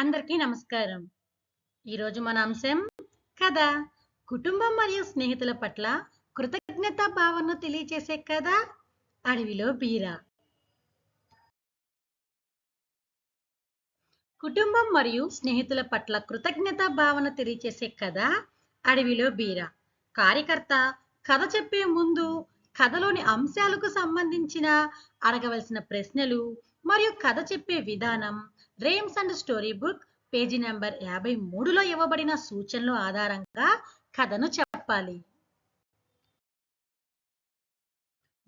అందరికీ నమస్కారం. ఈరోజు మన అంశం కథ. కుటుంబం మరియు స్నేహితుల పట్ల కృతజ్ఞతా భావనను తెలియచేసే కథ అడవిలో బీరా. కుటుంబం మరియు స్నేహితుల పట్ల కృతజ్ఞతా భావన తెలియచేసే కథ అడవిలో బీరా. కార్యకర్త కథ చెప్పే ముందు కథలోని అంశాలకు సంబంధించిన అడగవలసిన ప్రశ్నలు మరియు కథ చెప్పే విధానం dreams and story book page number యాభై మూడులో ఇవ్వబడిన సూచనలు ఆధారంగా కథను చెప్పాలి.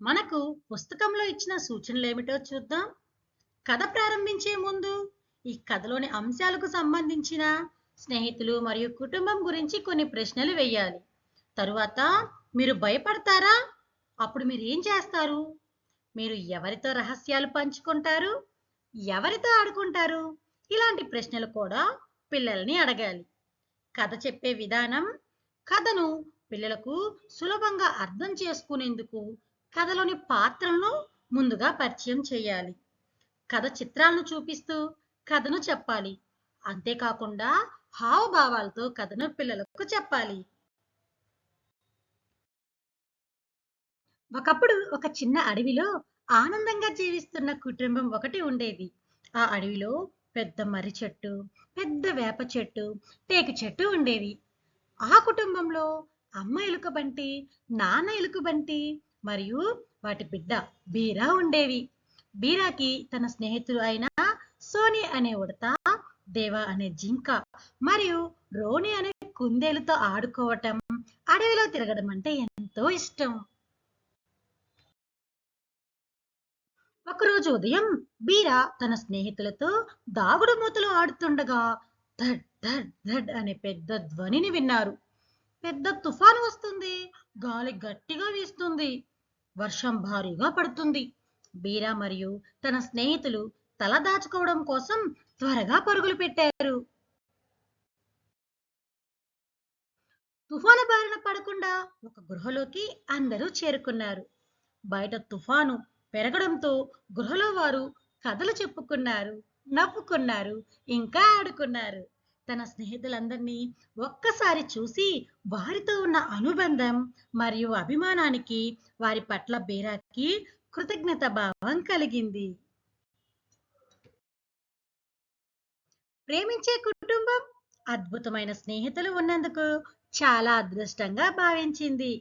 మనకు పుస్తకంలో ఇచ్చిన సూచనలు ఏమిటో చూద్దాం. కథ ప్రారంభించే ముందు ఈ కథలోని అంశాలకు సంబంధించిన స్నేహితులు మరియు కుటుంబం గురించి కొన్ని ప్రశ్నలు వేయాలి. తరువాత మీరు భయపడతారా? అప్పుడు మీరు ఏం చేస్తారు? మీరు ఎవరితో రహస్యాలు పంచుకుంటారు? ఎవరితో ఆడుకుంటారు? ఇలాంటి ప్రశ్నలు కూడా పిల్లల్ని అడగాలి. కథ చెప్పే విధానం కథను పిల్లలకు సులభంగా అర్థం చేసుకునేందుకు కథలోని పాత్రలను ముందుగా పరిచయం చేయాలి. కథ చిత్రాలను చూపిస్తూ కథను చెప్పాలి. అంతేకాకుండా హావభావాలతో కథను పిల్లలకు చెప్పాలి. ఒకప్పుడు ఒక చిన్న అడవిలో ఆనందంగా జీవిస్తున్న కుటుంబం ఒకటి ఉండేది. ఆ అడవిలో పెద్ద మర్రి చెట్టు పెద్ద వేప చెట్టు టేకు చెట్టు ఉండేవి. ఆ కుటుంబంలో అమ్మ ఎలుకబంటి నాన్న ఎలుకబంటి మరియు వాటి బిడ్డ బీరా ఉండేవి. బీరాకి తన స్నేహితులు అయిన సోని అనే ఉడత దేవ అనే జింక మరియు రోని అనే కుందేలుతో ఆడుకోవటం అడవిలో తిరగడం అంటే ఎంతో ఇష్టం. ఒకరోజు ఉదయం బీరా తన స్నేహితులతో దాగుడు మూతలు ఆడుతుండగా ధడ్ ధడ్ ధడ్ అనే పెద్ద ధ్వనిని విన్నారు. పెద్ద తుఫాను వస్తుంది. గాలి గట్టిగా వీస్తుంది. వర్షం భారీగా పడుతుంది. బీరా మరియు తన స్నేహితులు తల దాచుకోవడం కోసం త్వరగా పరుగులు పెట్టారు. తుఫాను బారిన పడకుండా ఒక గృహలోకి అందరూ చేరుకున్నారు. బయట తుఫాను పెరగడంతో గృహలో వారు కథలు చెప్పుకున్నారు నవ్వుకున్నారు ఇంకా ఆడుకున్నారు. తన స్నేహితులందరినీ ఒక్కసారి చూసి వారితో ఉన్న అనుబంధం మరియు అభిమానానికి వారి పట్ల బీరాకి కృతజ్ఞత భావం కలిగింది. ప్రేమించే కుటుంబం అద్భుతమైన స్నేహితులు ఉన్నందుకు చాలా అదృష్టంగా భావించింది.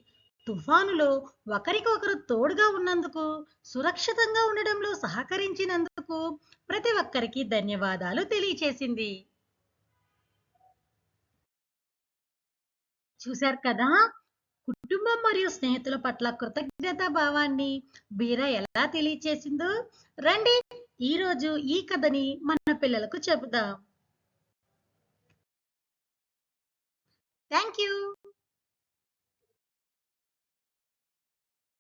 తుఫానులో ఒకరికొకరు తోడుగా ఉన్నందుకు సురక్షితంగా ఉండడంలో సహకరించినందుకు ప్రతి ఒక్కరికి ధన్యవాదాలు తెలియచేసింది. చూశారు కదా? కుటుంబం మరియు స్నేహితుల పట్ల కృతజ్ఞతా భావాన్ని బీరా ఎలా తెలియచేసిందో? రండి ఈరోజు ఈ కథని మన పిల్లలకు చెబుదాం. Thank you.